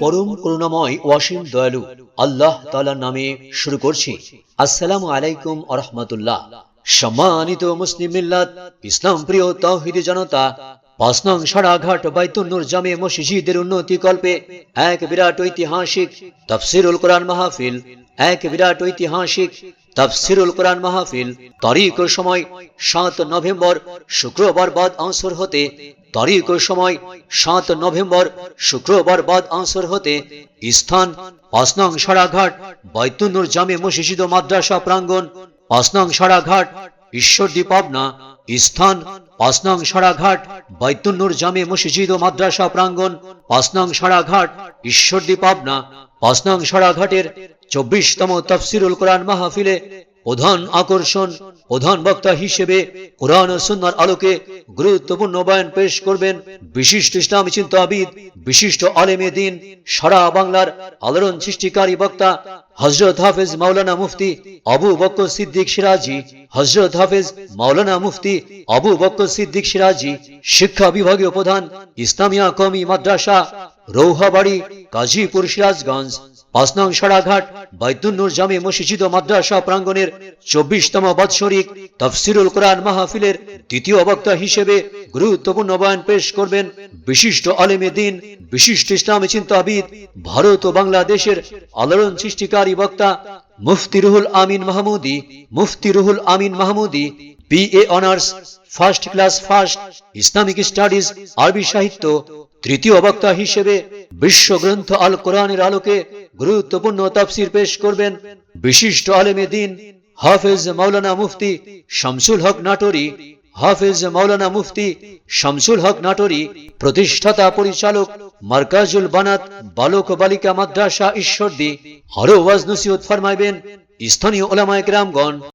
পরম করুণাময় ওয়াসিম দয়ালু আল্লাহ তালার নামে শুরু করছি। আসসালামু আলাইকুম আরহামতুল্লাহ সম্মানিত মুসলিম মিল্লাত, ইসলাম প্রিয় তৌহিদি জনতা সারাঘাট বাইতুন্নুর জামে মসজিদের উন্নতি কল্পে এক বিরাট ঐতিহাসিক তফসিরুল কোরআন মাহফিল, এক বিরাট ঐতিহাসিক তফসিরুল কোরআন মাহফিল, তারিখ সময় সাত নভেম্বর, শুক্রবার বাদ আসর হতে তারিখ ও সময় সাত নভেম্বর, শুক্রবার বাদ আসর হতে স্থান পাঁচ নং সারাঘাট বৈতুন্নুর জামে মসজিদ মাদ্রাসা প্রাঙ্গণ পাঁচ নং সারাঘাট, ঈশ্বরদী পাবনা স্থান পাঁচ নং সারাঘাট বৈতুন্নুর জামে মসজিদ মাদ্রাসা প্রাঙ্গণ পাঁচ নং সারাঘাট, ঈশ্বরদী পাবনা পাঁচ নং সারাঘাটের চব্বিশতম তফসিরুল কোরআন মাহফিলে প্রধান আকর্ষণ, প্রধান বক্তা হিসেবে কোরআন সুন্নার আলোকে গুরুত্বপূর্ণ বয়ান পেশ করবেন বিশিষ্ট ইসলামী চিন্তাবিদ, বিশিষ্ট আলেমে দিন, সারা বাংলার আলোড়ন সৃষ্টিকারী বক্তা হজরত হাফেজ মাওলানা মুফতি আবু বক্কর সিদ্দিক সিরাজি হজরত হাফেজ মাওলানা মুফতি আবু বক্কর সিদ্দিক সিরাজি, শিক্ষা বিভাগীয় প্রধান ইসলামিয়া কমি মাদ্রাসা, রৌহাবাড়ি, গাজীপুর সিরাজগঞ্জ। পাঁচ নং সারাঘাট বাইতুন্নুর জামে মসজিদ ও মাদ্রাসা প্রাঙ্গণের চব্বিশতম বাৎসরিক তফসিরুল কোরআন মাহফিলের দ্বিতীয় বক্তা হিসেবে গুরুত্বপূর্ণ বয়ান পেশ করবেন বিশিষ্ট আলেমে দিন, বিশিষ্ট ইসলামী চিন্তাবিদ, ভারত ও বাংলাদেশের আলোড়ন সৃষ্টিকারী বক্তা Mufti Ruhul Amin Mahmudi, Mufti Ruhul Amin Mahmudi BA honours first class first Islamic studies আরবি সাহিত্য তৃতীয় বক্তা হিসেবে বিশ্ব গ্রন্থ আল কোরআনের আলোকে গুরুত্বপূর্ণ তাফসির পেশ করবেন বিশিষ্ট আলেমে দিন হাফেজ মাওলানা মুফতি শামসুল হক নাটোরি। হাফেজ মাওলানা মুফতি শামসুল হক নাটোরি, প্রতিষ্ঠাতা পরিচালক মার্কাজুল বানাত বালক বালিকা মাদ্রাসা ঈশ্বরদী। আরও ওয়াজ নসিহত ফরমাইবেন স্থানীয় ওলামায়ে কেরামগণ।